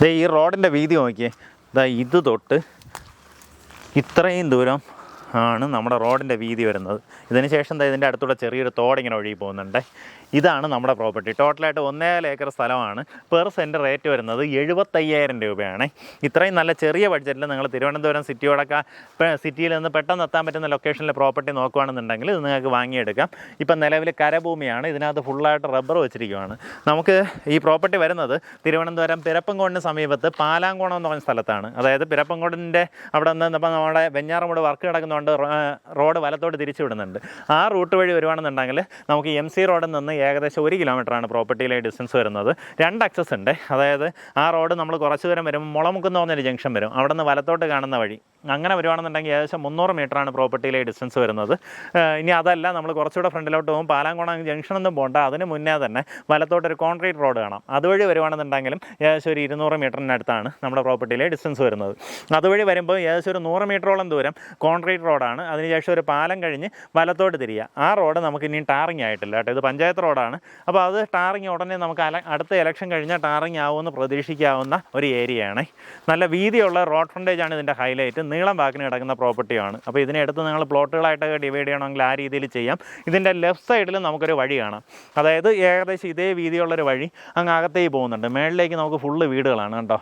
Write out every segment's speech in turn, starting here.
ഈ റോഡിന്റെ വീതി നോക്കിയേ. ഇതാ ഇത് തൊട്ട് ഇത്രയും ദൂരം ആണ് നമ്മുടെ റോഡിന്റെ വീതി വരുന്നത്. ഇതിന് ശേഷം ഇതിന്റെ അടുത്തൂടെ ചെറിയൊരു തോടിങ്ങനെ ഒഴുകി പോകുന്നുണ്ട്. ഇതാണ് നമ്മുടെ പ്രോപ്പർട്ടി. ടോട്ടലായിട്ട് ഒന്നേകാൽ ഏക്കർ സ്ഥലമാണ്. പെർ സെന്റ് റേറ്റ് വരുന്നത് എഴുപത്തയ്യായിരം രൂപയാണ്. ഇത്രയും നല്ല ചെറിയ ബഡ്ജറ്റിൽ നിങ്ങൾ തിരുവനന്തപുരം സിറ്റിയോടൊക്കെ സിറ്റിയിൽ നിന്ന് പെട്ടെന്ന് എത്താൻ പറ്റുന്ന ലൊക്കേഷനിലെ പ്രോപ്പർട്ടി നോക്കുകയാണെന്നുണ്ടെങ്കിൽ ഇത് നിങ്ങൾക്ക് വാങ്ങിയെടുക്കാം. ഇപ്പം നിലവിൽ കരഭൂമിയാണ്. ഇതിനകത്ത് ഫുള്ളായിട്ട് റബ്ബർ വെച്ചിരിക്കുകയാണ് നമുക്ക് ഈ പ്രോപ്പർട്ടി വരുന്നത് തിരുവനന്തപുരം പിരപ്പൻകോടിന് സമീപത്ത് പാലാങ്കോണം എന്ന് പറഞ്ഞ സ്ഥലത്താണ്. അതായത് പിരപ്പൻകോടിന്റെ അവിടെ നിന്ന് നമ്മുടെ വെഞ്ഞാറമൂട് വർക്ക് കിടക്കുന്നതുകൊണ്ട് റോ- റോഡ് വലത്തോട്ട് തിരിച്ചു വിടുന്നുണ്ട്. ആ റൂട്ട് വഴി വരുവാണെന്നുണ്ടെങ്കിൽ നമുക്ക് എം സി റോഡിൽ നിന്ന് ഏകദേശം ഒരു കിലോമീറ്ററാണ് പ്രോപ്പർട്ടിയിലെ ഡിസ്റ്റൻസ് വരുന്നത്. രണ്ട് അക്സസ് ഉണ്ട്. അതായത് ആ റോഡ് നമ്മൾ കുറച്ച് ദൂരം വരുമ്പോൾ മുളമുക്കുന്ന് പറഞ്ഞൊരു ജംഗ്ഷൻ വരും. അവിടെ നിന്ന് വലത്തോട്ട് കാണുന്ന വഴി. അങ്ങനെ വരുവാണെന്നുണ്ടെങ്കിൽ ഏകദേശം മുന്നൂറ് മീറ്ററാണ് പ്രോപ്പർട്ടിയിലെ ഡിസ്റ്റൻസ് വരുന്നത്. ഇനി അതല്ല നമ്മൾ കുറച്ചുകൂടെ ഫ്രണ്ടിലോട്ട് പോകും. പാലാങ്കോണം ജംഗ്ഷനൊന്നും പോകണ്ട അതിന് മുന്നേ തന്നെ വലത്തോട്ടൊരു കോൺക്രീറ്റ് റോഡ് കാണാം. അതുവഴി വരുവാണെന്നുണ്ടെങ്കിലും ഏകദേശം ഒരു ഇരുന്നൂറ് മീറ്ററിനടുത്താണ് നമ്മുടെ പ്രോപ്പർട്ടിയിലെ ഡിസ്റ്റൻസ് വരുന്നത്. അതുവഴി വരുമ്പോൾ ഏകദേശം ഒരു നൂറ് മീറ്ററോളം ദൂരം കോൺക്രീറ്റ് റോഡാണ് അതിനുശേഷം ഒരു പാലം കഴിഞ്ഞ് വലത്തോട്ട് തിരിയുക ആ റോഡ് നമുക്ക് ഇനിയും ടാറിങ് ആയിട്ടില്ല കേട്ടോ. ഇത് പഞ്ചായത്ത് റോഡാണ് അപ്പോൾ അത് ടാറിങ് ഉടനെ നമുക്ക് അടുത്ത ഇലക്ഷൻ കഴിഞ്ഞാൽ ടാറിങ് ആവുമെന്ന് പ്രതീക്ഷിക്കാവുന്ന ഒരു ഏരിയയാണ് നല്ല വീതിയുള്ള റോഡ് ഫ്രണ്ടേജാണ് ഇതിന്റെ ഹൈലൈറ്റ് നീളം ബാക്കിന് കിടക്കുന്ന പ്രോപ്പർട്ടിയാണ് അപ്പോൾ ഇതിനെടുത്ത് നിങ്ങൾ പ്ലോട്ടുകളായിട്ടൊക്കെ ഡിവൈഡ് ചെയ്യണമെങ്കിൽ ആ രീതിയിൽ ചെയ്യാം. ഇതിന്റെ ലെഫ്റ്റ് സൈഡിൽ നമുക്കൊരു വഴി കാണാം. അതായത് ഏകദേശം ഇതേ വീതിയുള്ളൊരു വഴി അങ്ങ് അകത്തേക്ക് പോകുന്നുണ്ട്. മേളിലേക്ക് നമുക്ക് ഫുള്ള് വീടുകളാണ് കേട്ടോ.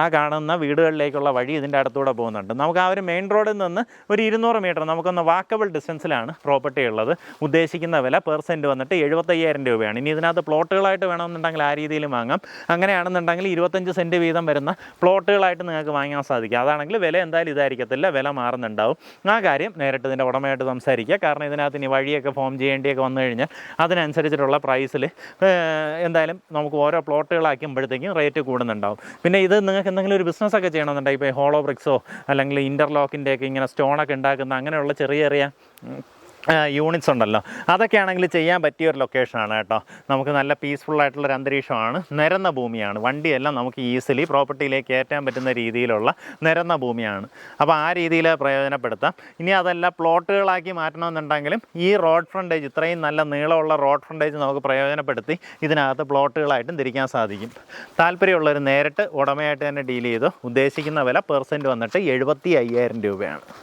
ആ കാണുന്ന വീടുകളിലേക്കുള്ള വഴി ഇതിന്റെ അടുത്തൂടെ പോകുന്നുണ്ട്. നമുക്ക് ആ ഒരു മെയിൻ റോഡിൽ നിന്ന് ഒരു ഇരുന്നൂറ് മീറ്റർ നമുക്കൊന്ന് വാക്കബിൾ ഡിസ്റ്റൻസിലാണ് പ്രോപ്പർട്ടി ഉള്ളത്. ഉദ്ദേശിക്കുന്ന വില പെർ സെന്റ് വന്നിട്ട് എഴുപത്തയ്യായിരം രൂപയാണ്. ഇനി ഇതിനകത്ത് പ്ലോട്ടുകളായിട്ട് വേണമെന്നുണ്ടെങ്കിൽ ആ രീതിയിൽ വാങ്ങാം. അങ്ങനെയാണെന്നുണ്ടെങ്കിൽ ഇരുപത്തഞ്ച് സെന്റ് വീതം വരുന്ന പ്ലോട്ടുകളായിട്ട് നിങ്ങൾക്ക് വാങ്ങാൻ സാധിക്കും. അതാണെങ്കിൽ വില എന്തായാലും ഇതായിരിക്കത്തില്ല. വില മാറുന്നുണ്ടാവും. ആ കാര്യം നേരിട്ട് ഇതിന്റെ ഉടമയായിട്ട് സംസാരിക്കുക. കാരണം ഇതിനകത്ത് ഇനി വഴിയൊക്കെ ഫോം ചെയ്യേണ്ടിയൊക്കെ വന്നു കഴിഞ്ഞാൽ അതിനനുസരിച്ചിട്ടുള്ള പ്രൈസിൽ എന്തായാലും നമുക്ക് ഓരോ പ്ലോട്ടുകളാക്കുമ്പോഴത്തേക്കും റേറ്റ് കൂടുന്നുണ്ടാവും. പിന്നെ ഇത് നിങ്ങൾക്ക് എന്തെങ്കിലും ഒരു ബിസിനസ്സൊക്കെ ചെയ്യണമെന്നുണ്ടെങ്കിൽ ഇപ്പോൾ ഹോളോ ബ്രിക്സോ അല്ലെങ്കിൽ ഇന്റർലോക്കിന്റെയൊക്കെ ഇങ്ങനെ സ്റ്റോണൊക്കെ ഉണ്ടാക്കുന്ന അങ്ങനെയുള്ള ചെറിയ ചെറിയ യൂണിറ്റ്സ് ഉണ്ടല്ലോ. അതൊക്കെ ആണെങ്കിൽ ചെയ്യാൻ പറ്റിയ ഒരു ലൊക്കേഷനാണ് കേട്ടോ. നമുക്ക് നല്ല പീസ്ഫുൾ ആയിട്ടുള്ള ഒരു അന്തരീക്ഷമാണ്. നിരന്ന ഭൂമിയാണ്. വണ്ടിയെല്ലാം നമുക്ക് ഈസിലി പ്രോപ്പർട്ടിയിലേക്ക് കയറ്റാൻ പറ്റുന്ന രീതിയിലുള്ള നിരന്ന ഭൂമിയാണ്. അപ്പോൾ ആ രീതിയിൽ പ്രയോജനപ്പെടുത്താം. ഇനി അതല്ല പ്ലോട്ടുകളാക്കി മാറ്റണമെന്നുണ്ടെങ്കിലും ഈ റോഡ് ഫ്രണ്ടേജ് ഇത്രയും നല്ല നീളമുള്ള റോഡ് ഫ്രണ്ടേജ് നമുക്ക് പ്രയോജനപ്പെടുത്തി ഇതിനകത്ത് പ്ലോട്ടുകളായിട്ടും തിരിക്കാൻ സാധിക്കും. താല്പര്യമുള്ളവർ നേരിട്ട് ഉടമയായിട്ട് തന്നെ ഡീൽ ചെയ്തു ഉദ്ദേശിക്കുന്ന വില പെർസെന്റ് വന്നിട്ട് എഴുപത്തി അയ്യായിരം രൂപയാണ്.